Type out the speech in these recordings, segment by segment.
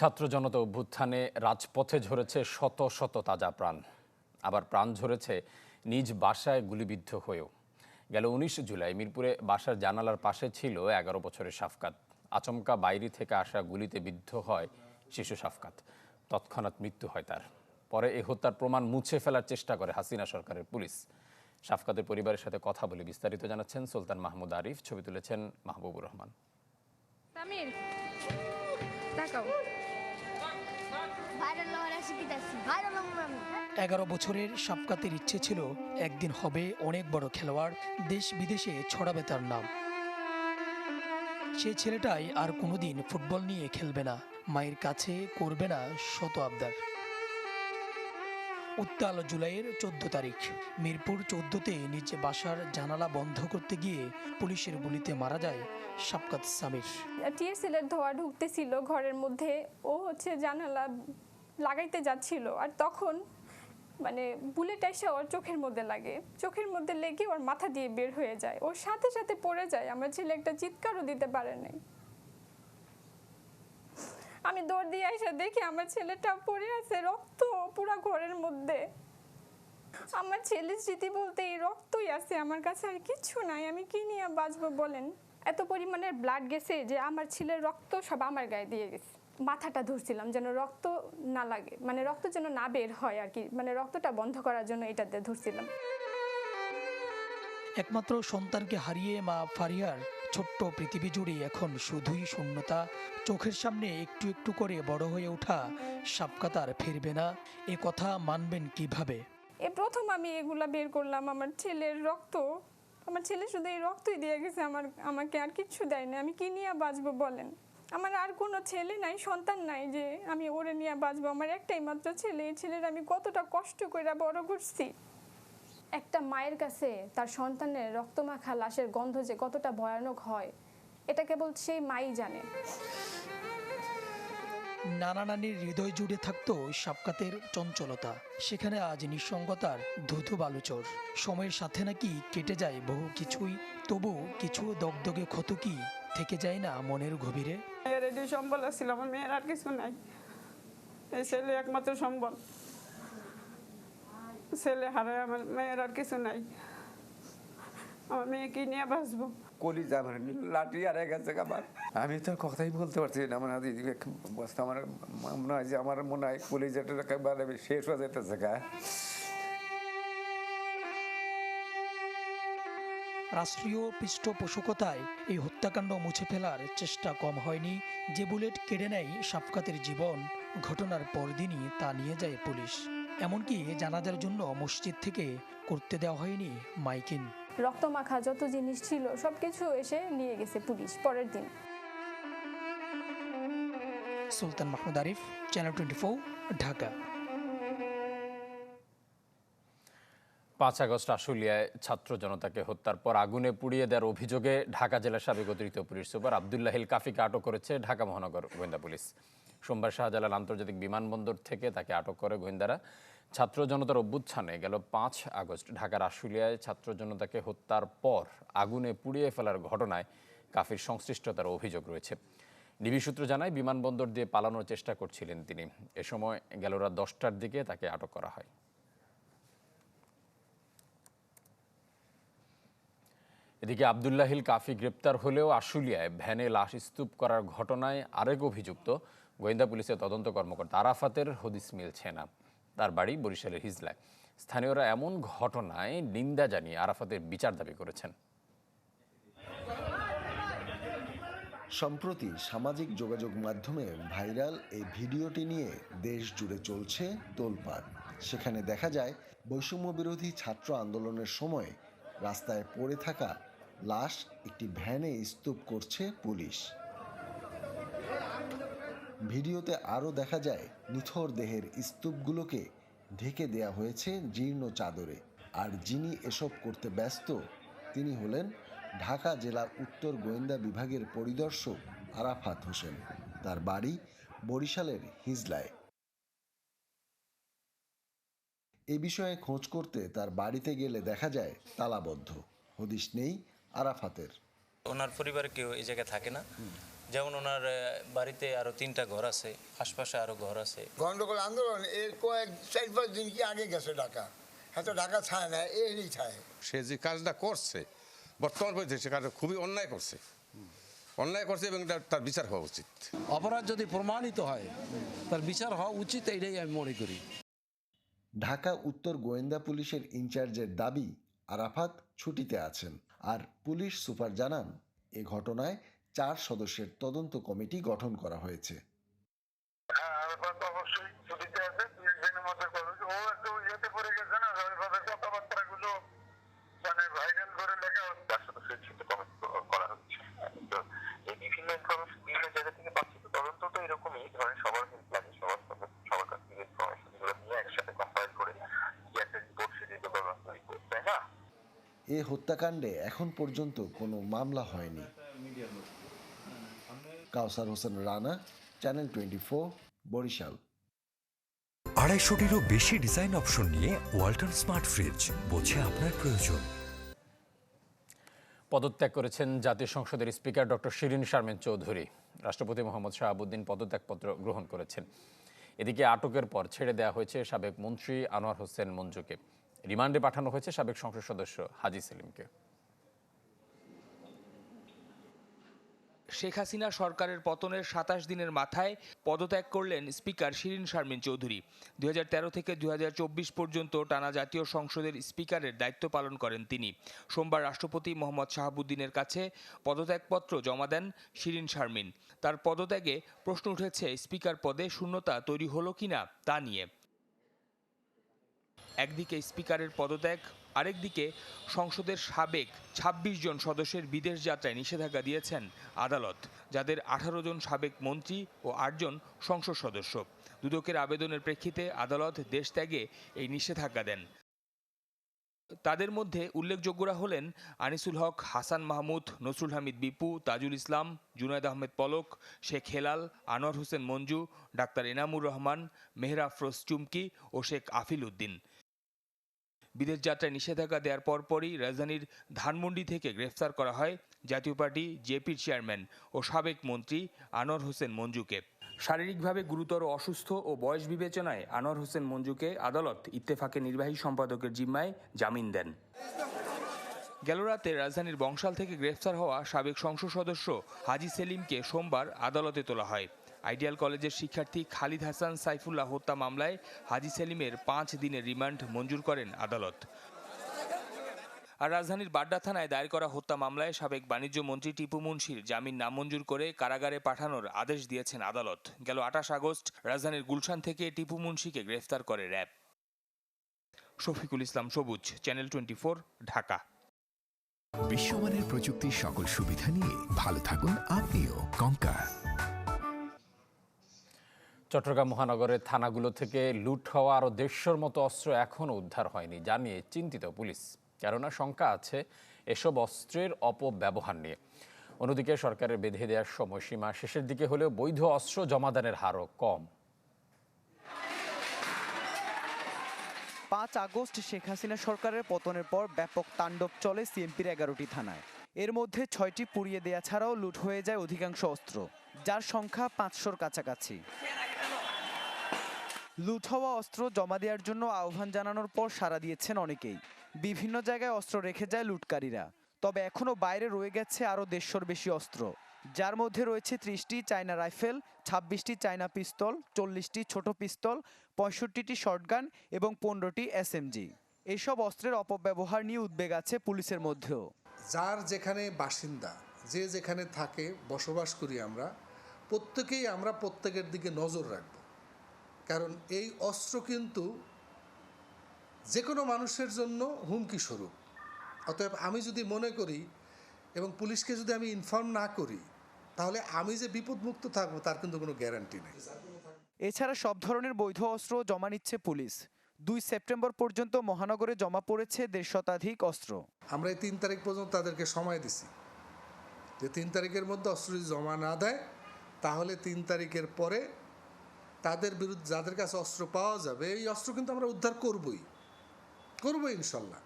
ছাত্র জনতা অভ্যুত্থানে রাজপথে ঝরেছে শত শত তাজা প্রাণ। আবার প্রাণ ঝরেছে নিজ বাসায় গুলিবিদ্ধ হয়েও। গেল উনিশ জুলাই, মিরপুরে বাসার জানালার পাশে ছিল এগারো বছরের সাফকাত। আচমকা বাইরে থেকে আসা গুলিতে বিদ্ধ হয় শিশু সাফকাত। তৎক্ষণাৎ মৃত্যু হয় তার। পরে এই হত্যার প্রমাণ মুছে ফেলার চেষ্টা করে হাসিনা সরকারের পুলিশ। সাফকাতের পরিবারের সাথে কথা বলে বিস্তারিত জানাচ্ছেন সুলতান মাহমুদ আরিফ। ছবি তুলেছেন মাহবুবুর রহমান। তামির তাকাও। এগারো বছরের সাপকাতের ইচ্ছে ছিল, একদিন হবে অনেক বড় খেলোয়াড় দেশ বিদেশে ছড়াবে তার নাম। সে ছেলেটাই আর কোনোদিন ফুটবল নিয়ে খেলবে না, মায়ের কাছে করবে না শত আবদার। উত্তাল জুলাইয়ের চোদ্দ তারিখ। মিরপুর চোদ্দতে নিচে বাসার জানালা বন্ধ করতে গিয়ে পুলিশের গুলিতে মারা যায় সাপকাত সামির। টিএসএলের ধোয়া ঢুকতেছিল ঘরের মধ্যে, ও হচ্ছে জানালা লাগাইতে যাচ্ছিল। আর তখন মানে বুলেট এসে ওর চোখের মধ্যে লাগে। চোখের মধ্যে লেগে ওর মাথা দিয়ে বের হয়ে যায়। ওর সাথে সাথে পড়ে যায়। আমার ছেলে একটা চিৎকারও দিতে পারে নাই। আমি দৌড় দিয়ে এসে দেখি আমার ছেলেটা পড়ে আছে, রক্ত পুরো ঘরের মধ্যে। আমার ছেলের স্মৃতি বলতে এই রক্তই আছে, আমার কাছে আর কিচ্ছু নাই, আমি কি নিয়ে বাঁচবো বলেন? এত পরিমাণের ব্লাড গেছে যে আমার ছেলের রক্ত সব আমার গায়ে দিয়ে গেছে। মাথাটা ধরছিলাম যেন রক্ত না লাগে মানে রক্ত যেন না বের হয় আর কি মানে রক্তটা বন্ধ করার জন্য এটাতে ধরছিলাম। একমাত্র সন্তানকে হারিয়ে মা ফারিয়ার ছোট্ট পৃথিবী জুড়ে এখন শুধুই শূন্যতা। চোখের সামনে একটু একটু করে বড় হয়ে ওঠা সাপকাতার ফিরবে না। এ কথা মানবেন কীভাবে? এ প্রথম আমি এগুলা বের করলাম, আমার ছেলের রক্ত। আমার ছেলে শুধু এই রক্তই দিয়ে গেছে, আমার, আমাকে আর কিচ্ছু দেয় না আমি কি নিয়ে বাঁচবো বলেন? আমার আর কোনো ছেলে নাই, সন্তান নাই যে আমি ওরে নিয়ে বাঁচবো। আমার একটাই মাত্র ছেলে, এই ছেলের আমি কতটা কষ্ট করে বড় করছি। একটা মায়ের কাছে তার সন্তানের রক্তমাখা লাশের গন্ধ যে কতটা ভয়ানক হয় এটা কেবল সেই মাই জানে। নানা নানির হৃদয় জুড়ে থাকতো সাপকাতের চঞ্চলতা। সেখানে আজ নিঃসঙ্গতার ধুধু বালুচর। সময়ের সাথে নাকি কেটে যায় বহু কিছুই তবু কিছু দগদগে ক্ষত কি থেকে যায় না মনের গভীরে? মেয়ের এটি সম্বল ছিল আমার মেয়ের আর কিছু নাই। এই ছেলে একমাত্র সম্বল। ছেলে হারায় আমার মেয়ের আর কিছু নাই। আমার মেয়ে কি নিয়ে বাঁচবো? কলিজা আমার লাঠি আর গেছে আমার আমি তো কথাই বলতে পারছি না আমার দিদি বস্তা আমার মনে হয় যে আমার মনে হয় কলিজাটা একেবারে শেষ হয়ে যেতেছে গা। রাষ্ট্রীয় পৃষ্ঠপোষকতায় এই হত্যাকাণ্ড মুছে ফেলার চেষ্টা কম হয়নি যে বুলেট কেড়ে নেয় সাফকাতের জীবন ঘটনার পরদিনই তা নিয়ে যায় পুলিশ। এমনকি জানাজার জন্য মসজিদ থেকে করতে দেওয়া হয়নি মাইকিন রক্তমাখা যত জিনিস ছিল সব কিছু এসে নিয়ে গেছে পুলিশ পরের দিন। Sultan Mahmud Arif channel twenty Dhaka. পাঁচ আগস্ট আশুলিয়ায় ছাত্র জনতাকে হত্যার পর আগুনে পুড়িয়ে দেওয়ার অভিযোগে ঢাকা জেলার সাবেক অতিরিক্ত পুলিশ সুপার আবদুল্লাহিল কাফিকে আটক করেছে ঢাকা মহানগর গোয়েন্দা পুলিশ। সোমবার শাহজালাল আন্তর্জাতিক বিমানবন্দর থেকে তাকে আটক করে গোয়েন্দারা। ছাত্র জনতার অভ্যুত্থানে গেল পাঁচ আগস্ট। ঢাকার আশুলিয়ায় ছাত্র জনতাকে হত্যার পর আগুনে পুড়িয়ে ফেলার ঘটনায় কাফির সংশ্লিষ্টতার অভিযোগ রয়েছে। ডিবি সূত্র জানায়, বিমানবন্দর দিয়ে পালানোর চেষ্টা করছিলেন তিনি। এ সময় গেল রাত দশটার দিকে তাকে আটক করা হয়। এদিকে আবদুল্লাহিল কাফি গ্রেপ্তার হলেও আশুলিয়ায় ভ্যানে লাশ স্তূপ করার ঘটনায় আরেক অভিযুক্ত। গোয়েন্দা পুলিশের তদন্ত কর্মকর্তা আরাফাতের হদিস মিলছে না। তার বাড়ি বরিশালের হিজলায়। স্থানীয়রা এমন ঘটনায় নিন্দা জানিয়ে আরাফাতের বিচার দাবি করেছেন। সম্প্রতি সামাজিক যোগাযোগ মাধ্যমে ভাইরাল এই ভিডিওটি নিয়ে দেশ জুড়ে চলছে তোলপাড়। সেখানে দেখা যায়, বৈষম্য বিরোধী ছাত্র আন্দোলনের সময় রাস্তায় পড়ে থাকা লাশ একটি ভ্যানে স্তূপ করছে পুলিশ। ভিডিওতে আরও দেখা যায় নিথর দেহের স্তূপগুলোকে ঢেকে দেয়া হয়েছে জীর্ণ চাদরে। আর যিনি এসব করতে ব্যস্ত তিনি হলেন ঢাকা জেলার উত্তর গোয়েন্দা বিভাগের পরিদর্শক আরাফাত হোসেন। তার বাড়ি বরিশালের হিজলায়। এ বিষয়ে খোঁজ করতে তার বাড়িতে গেলে দেখা যায় তালাবদ্ধ। হদিশ নেই আরাফাতের। ওনার পরিবারে কেউ এই জায়গায় থাকে না। যেমন ওনার বাড়িতে আরও তিনটা ঘর আছে আশপাশে আরও ঘর আছে। গন্ডগোল আন্দোলন এর কয়েক চার পাঁচ দিন কি আগে গেছে ঢাকা? এত ঢাকা ছায় না এরই ছায়। সে যে কাজটা করছে বর্তমান পরিস্থিতি সে কাজটা খুবই অন্যায় করছে। অন্যায় করছে এবং তার- তার বিচার হওয়া উচিত। অপরাধ যদি প্রমাণিত হয় তার বিচার হওয়া উচিত এইটাই আমি মনে করি। ঢাকা উত্তর গোয়েন্দা পুলিশের ইনচার্জের দাবি আরাফাত ছুটিতে আছেন। আর পুলিশ সুপার জানান এ ঘটনায় চার সদস্যের তদন্ত কমিটি গঠন করা হয়েছে। এ হত্যাকাণ্ডে এখন পর্যন্ত কোনো মামলা হয়নি। Kausar Hossain Rana channel twenty Barishal. আড়াইশোটিরও বেশি ডিজাইন অপশন নিয়ে ওয়াল্টন স্মার্ট ফ্রিজ বোঝে আপনার প্রয়োজন। পদত্যাগ করেছেন জাতীয় সংসদের স্পিকার ডক্টর শিরিন শারমিন চৌধুরী। রাষ্ট্রপতি মোহাম্মদ শাহাবুদ্দিন পদত্যাগপত্র গ্রহণ করেছেন। এদিকে আটকের পর ছেড়ে দেওয়া হয়েছে সাবেক মন্ত্রী আনোয়ার হোসেন মঞ্জুকে। রিমান্ডে পাঠানো হয়েছে সাবেক সংসদ সদস্য হাজি সেলিমকে। শেখ হাসিনা সরকারের পতনের সাতাশ দিনের মাথায় পদত্যাগ করলেন স্পিকার শিরিন শারমিন চৌধুরী। দু হাজার তেরো থেকে দু হাজার চব্বিশ পর্যন্ত টানা জাতীয় সংসদের স্পিকারের দায়িত্ব পালন করেন তিনি। সোমবার রাষ্ট্রপতি মোহাম্মদ শাহাবুদ্দিনের কাছে পদত্যাগপত্র জমা দেন শিরিন শারমিন। তার পদত্যাগে প্রশ্ন উঠেছে, স্পিকার পদে শূন্যতা তৈরি হলো কিনা তা নিয়ে। একদিকে স্পিকারের পদত্যাগ, আরেকদিকে সংসদের সাবেক ২৬ জন সদস্যের বিদেশ যাত্রায় নিষেধাজ্ঞা দিয়েছেন আদালত, যাদের আঠারো জন সাবেক মন্ত্রী ও আটজন সংসদ সদস্য। দুদকের আবেদনের প্রেক্ষিতে আদালত দেশ ত্যাগে এই নিষেধাজ্ঞা দেন। তাদের মধ্যে উল্লেখযোগ্যরা হলেন আনিসুল হক, হাসান মাহমুদ, নসরুল হামিদ বিপু, তাজুল ইসলাম, জুনায়দ আহমেদ পলক, শেখ হেলাল, আনোয়ার হোসেন মঞ্জু, ডাক্তার এনামুর রহমান মেহরা আফরোজ চুমকি ও শেখ আফিল উদ্দিন। বিদেশ যাত্রায় নিষেধাজ্ঞা দেওয়ার পরপরই রাজধানীর ধানমন্ডি থেকে গ্রেফতার করা হয় জাতীয় পার্টি জেপির চেয়ারম্যান ও সাবেক মন্ত্রী আনোয়ার হোসেন মঞ্জুকে। শারীরিকভাবে গুরুতর অসুস্থ ও বয়স বিবেচনায় আনোয়ার হোসেন মঞ্জুকে আদালত ইত্তেফাকের নির্বাহী সম্পাদকের জিম্মায় জামিন দেন। গেল রাতে রাজধানীর বংশাল থেকে গ্রেফতার হওয়া সাবেক সংসদ সদস্য হাজি সেলিমকে সোমবার আদালতে তোলা হয়। আইডিয়াল কলেজের শিক্ষার্থী খালিদ হাসান সাইফুল্লাহ হত্যা মামলায় হাজি সেলিমের পাঁচ দিনের রিমান্ড মঞ্জুর করেন আদালত। আর রাজধানীর বাড্ডা থানায় দায়ের করা হত্যা মামলায় সাবেক বাণিজ্য মন্ত্রী টিপু মুন্সির জামিন নামঞ্জুর করে কারাগারে পাঠানোর আদেশ দিয়েছেন আদালত। গেল আঠাশ আগস্ট রাজধানীর গুলশান থেকে টিপু মুন্সিকে গ্রেফতার করে র্যাব। শফিকুল ইসলাম সবুজ, চ্যানেল টোয়েন্টি ঢাকা। বিশ্বমানের প্রযুক্তির সকল সুবিধা নিয়ে ভালো থাকুন আপনিও কঙ্কা চট্টগ্রাম মহানগরের থানাগুলো থেকে লুট হওয়া আরও দেড়শোর মতো অস্ত্র এখনও উদ্ধার হয়নি, জানিয়ে চিন্তিত পুলিশ। কেননা শঙ্কা আছে এসব অস্ত্রের অপব্যবহার নিয়ে। অন্যদিকে সরকারের বেঁধে দেওয়ার সময়সীমা শেষের দিকে হলেও বৈধ অস্ত্র জমাদানের হারও কম। পাঁচ আগস্ট শেখ হাসিনা সরকারের পতনের পর ব্যাপক তাণ্ডব চলে সিএমপির এগারোটি থানায়। এর মধ্যে ছয়টি পুড়িয়ে দেয়া ছাড়াও লুট হয়ে যায় অধিকাংশ অস্ত্র, যার সংখ্যা পাঁচশোর কাছাকাছি। লুট অস্ত্র জমা দেওয়ার জন্য আহ্বান জানানোর পর সাড়া দিয়েছেন অনেকেই। বিভিন্ন জায়গায় অস্ত্র রেখে যায় লুটকারীরা। তবে এখনও বাইরে রয়ে গেছে আরও দেড়শোর বেশি অস্ত্র। যার মধ্যে রয়েছে ত্রিশটি চায়না রাইফেল, ছাব্বিশটি চায়না পিস্তল, চল্লিশটি ছোট পিস্তল, পঁয়ষট্টিটি শর্টগান এবং পনেরোটি এসএমজি এসব অস্ত্রের অপব্যবহার নিয়ে উদ্বেগ আছে পুলিশের মধ্যেও। যার যেখানে বাসিন্দা, যে যেখানে থাকে, বসবাস করি আমরা, প্রত্যেকেই আমরা প্রত্যেকের দিকে নজর রাখব। কারণ এই অস্ত্র কিন্তু যে কোনো মানুষের জন্য হুমকি স্বরূপ। অতএব আমি যদি মনে করি এবং পুলিশকে যদি আমি ইনফর্ম না করি তাহলে আমি যে বিপদমুক্ত থাকব তার কিন্তু কোনো গ্যারান্টি নেই। এছাড়া সব ধরনের বৈধ অস্ত্র জমা নিচ্ছে পুলিশ। দুই সেপ্টেম্বর পর্যন্ত মহানগরে জমা পড়েছে দেড় শতাধিক অস্ত্র। আমরা এই তিন তারিখ পর্যন্ত তাদেরকে সময় দিছি। যে তিন তারিখের মধ্যে অস্ত্র যদি জমা না দেয় তাহলে তিন তারিখের পরে তাদের বিরুদ্ধে যাদের কাছে অস্ত্র পাওয়া যাবে, এই অস্ত্র কিন্তু আমরা উদ্ধার করবই। করব ইনশাল্লাহ।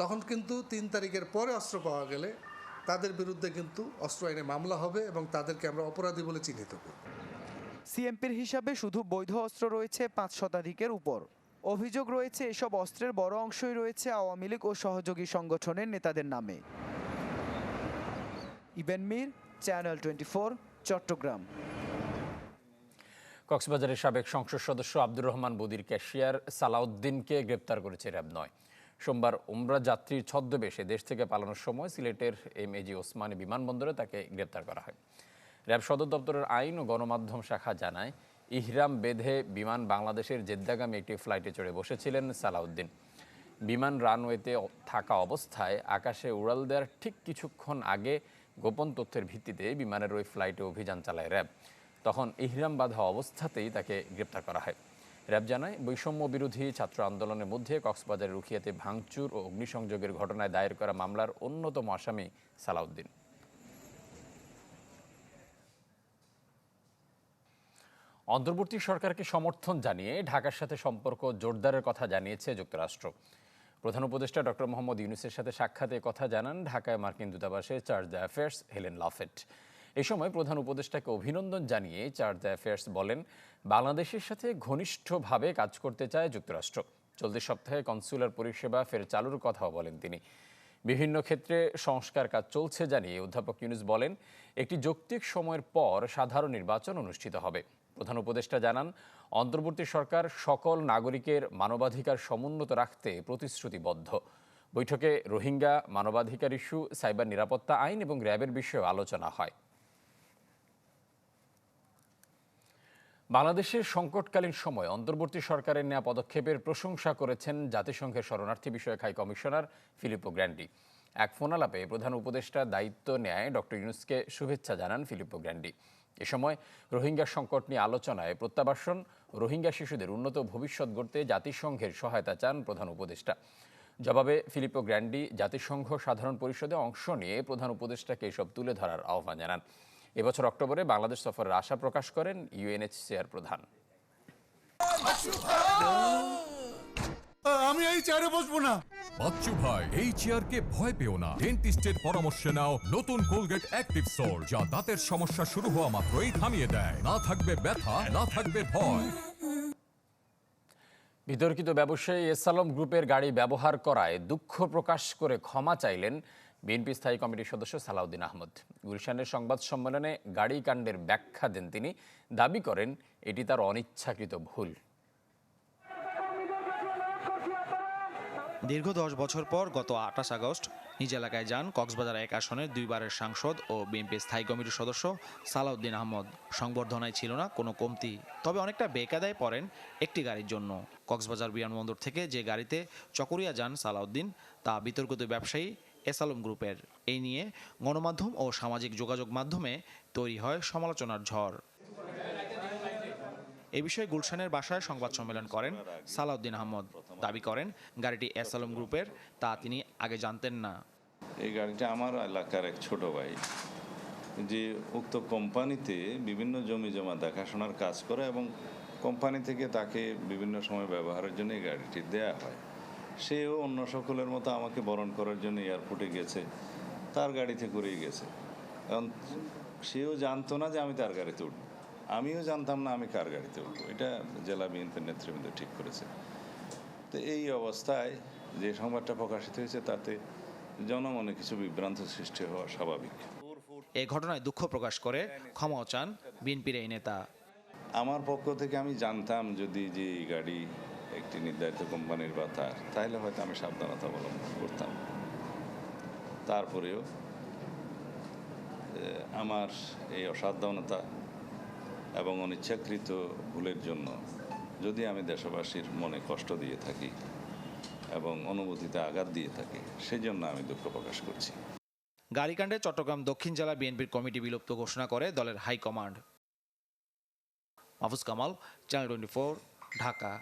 তখন কিন্তু তিন তারিখের পরে অস্ত্র পাওয়া গেলে তাদের বিরুদ্ধে কিন্তু অস্ত্র আইনে মামলা হবে এবং তাদেরকে আমরা অপরাধী বলে চিহ্নিত করব। সিএমপির হিসাবে শুধু বৈধ অস্ত্র রয়েছে পাঁচ শতাধিকের উপর। অভিযোগ রয়েছে, এসব অস্ত্রের বড় অংশই রয়েছে আওয়ামী লীগ ও সহযোগী সংগঠনের নেতাদের নামে। Iben Mir, channel twenty Chattogram. কক্সবাজারের সাবেক সংসদ সদস্য আব্দুর রহমান বদির ক্যাশিয়ার সালাউদ্দিনকে গ্রেপ্তার করেছে র্যাব নয়। সোমবার উমরা যাত্রীর ছদ্মবেশে দেশ থেকে পালানোর সময় সিলেটের এম এজি ওসমানী বিমানবন্দরে তাকে গ্রেপ্তার করা হয়। র্যাব সদর দপ্তরের আইন ও গণমাধ্যম শাখা জানায়, ইহরাম বেঁধে বিমান বাংলাদেশের জেদ্দাগামী একটি ফ্লাইটে চড়ে বসেছিলেন সালাউদ্দিন। বিমান রানওয়েতে থাকা অবস্থায় আকাশে উড়াল দেওয়ার ঠিক কিছুক্ষণ আগে গোপন তথ্যের ভিত্তিতে বিমানের ওই ফ্লাইটে অভিযান চালায় র্যাব। তখন ইহরাম বাঁধা অবস্থাতেই তাকে গ্রেপ্তার করা হয়। র্যাব জানায়, বৈষম্য বিরোধী ছাত্র আন্দোলনের মধ্যে কক্সবাজারের রুখিয়াতে ভাঙচুর ও অগ্নিসংযোগের ঘটনায় দায়ের করা মামলার অন্যতম আসামি সালাউদ্দিন। অন্তর্বর্তী সরকারকে সমর্থন জানিয়ে ঢাকার সাথে সম্পর্ক জোরদারের কথা জানিয়েছে যুক্তরাষ্ট্র। প্রধান উপদেষ্টা ডক্টর মোহাম্মদ ইউনুসের সাথে সাক্ষাতে কথা জানান ঢাকায় মার্কিন দূতাবাসে chargé d' affaires Helen LaFave. এই সময় প্রধান উপদেষ্টাকে অভিনন্দন জানিয়ে চার্জ অ্যাফেয়ার্স বলেন, বাংলাদেশের সাথে ঘনিষ্ঠভাবে কাজ করতে চায় যুক্তরাষ্ট্র। চলতি সপ্তাহে কনসুলার পরিষেবা ফের চালুর কথাও বলেন তিনি। বিভিন্ন ক্ষেত্রে সংস্কার কাজ চলছে জানিয়ে অধ্যাপক ইউনুস বলেন, একটি যৌক্তিক সময়ের পর সাধারণ নির্বাচন অনুষ্ঠিত হবে। প্রধান উপদেষ্টা জানান, অন্তর্বর্তী সরকার সকল নাগরিকের মানবাধিকার সমুন্নত রাখতে প্রতিশ্রুতিবদ্ধ। বৈঠকে রোহিঙ্গা মানবাধিকার ইস্যু, সাইবার নিরাপত্তা আইন এবং র্যাবের বিষয়েও আলোচনা হয়। বাংলাদেশের সংকটকালীন সময় অন্তর্বর্তী সরকারের নেওয়া পদক্ষেপের প্রশংসা করেছেন জাতিসংঘের শরণার্থী বিষয়ক হাই কমিশনার ফিলিপো গ্র্যান্ডি। এক ফোনালাপে প্রধান উপদেষ্টা দায়িত্ব নেয় ডক্টর ইউনুসকে শুভেচ্ছা জানান ফিলিপো গ্র্যান্ডি। এ সময় রোহিঙ্গা সংকট নিয়ে আলোচনায় প্রত্যাবাসন, রোহিঙ্গা শিশুদের উন্নত ভবিষ্যৎ গড়তে জাতিসংঘের সহায়তা চান প্রধান উপদেষ্টা। জবাবে ফিলিপো গ্র্যান্ডি জাতিসংঘ সাধারণ পরিষদে অংশ নিয়ে প্রধান উপদেষ্টাকে এসব তুলে ধরার আহ্বান জানান। এবছর অক্টোবরে বাংলাদেশ সফরের আশা প্রকাশ করেন ইউএনএইচসিআর প্রধান। আমি এই চেয়ারে বসবো না। বাচ্চু ভাই এই চেয়ারকে ভয় পেও না। ডেন্টিস্টের পরামর্শ নাও নতুন কোলগেট অ্যাক্টিভ সোল যা দাঁতের সমস্যা শুরু হওয়া মাত্রই থামিয়ে দেয়। না থাকবে ব্যথা না থাকবে ভয়। বিতর্কিত ব্যবসায়ী এসালম গ্রুপের গাড়ি ব্যবহার করায় দুঃখ প্রকাশ করে ক্ষমা চাইলেন বিএনপি স্থায়ী কমিটির সদস্য সালাউদ্দিন আহমদ। গুলশানের সংবাদ সম্মেলনে গাড়ি কাণ্ডের ব্যাখ্যা দেন তিনি। দাবি করেন, এটি তার অনিচ্ছাকৃত ভুল। দীর্ঘ দশ বছর পর গত আঠাশ আগস্ট নিজ এলাকায় যান কক্সবাজার এক আসনের দুইবারের সাংসদ ও বিএনপি স্থায়ী কমিটির সদস্য সালাউদ্দিন আহমদ। সংবর্ধনায় ছিল না কোনো কমতি, তবে অনেকটা বেকাদায় পড়েন একটি গাড়ির জন্য। কক্সবাজার বিমানবন্দর থেকে যে গাড়িতে চকরিয়া যান সালাউদ্দিন, তা বিতর্কিত ব্যবসায়ী এসালম গ্রুপের এই নিয়ে গণমাধ্যম ও সামাজিক যোগাযোগ মাধ্যমে তৈরি হয় সমালোচনার ঝড়। এ বিষয়ে গুলশানের বাসায় সংবাদ সম্মেলন করেন সালাউদ্দিন আহমদ। দাবি করেন, গাড়িটি এসালম গ্রুপের, তা তিনি আগে জানতেন না। এই গাড়িটা আমার এলাকার এক ছোট ভাই, যে উক্ত কোম্পানিতে বিভিন্ন জমি জমা দেখাশোনার কাজ করে এবং কোম্পানি থেকে তাকে বিভিন্ন সময় ব্যবহারের জন্য এই গাড়িটি দেয়া হয়। সেও অন্য সকলের মতো আমাকে বরণ করার জন্য এয়ারপোর্টে গেছে তার গাড়িতে করেই গেছে। কারণ সেও জানতো না যে আমি তার গাড়িতে উঠবো। আমিও জানতাম না আমি কার গাড়িতে উঠবো। এটা জেলা বিএনপির নেতৃবৃন্দ ঠিক করেছে। তো এই অবস্থায় যে সংবাদটা প্রকাশিত হয়েছে তাতে জনমনে কিছু বিভ্রান্ত সৃষ্টি হওয়া স্বাভাবিক। এ ঘটনায় দুঃখ প্রকাশ করে ক্ষমাও চান বিএনপির এই নেতা। আমার পক্ষ থেকে আমি জানতাম যদি যে এই গাড়ি একটি নির্ধারিত কোম্পানির বা তার। তাহলে হয়তো আমি সাবধানতা অবলম্বন করতাম। তারপরেও আমার এই অসাবধানতা এবং অনিচ্ছাকৃত ভুলের জন্য যদি আমি দেশবাসীর মনে কষ্ট দিয়ে থাকি এবং অনুভূতিতে আঘাত দিয়ে থাকি, সেজন্য আমি দুঃখ প্রকাশ করছি। গাড়িকাণ্ডে চট্টগ্রাম দক্ষিণ জেলা বিএনপির কমিটি বিলুপ্ত ঘোষণা করে দলের high command. Mahfuz Kamal, channel twenty Dhaka.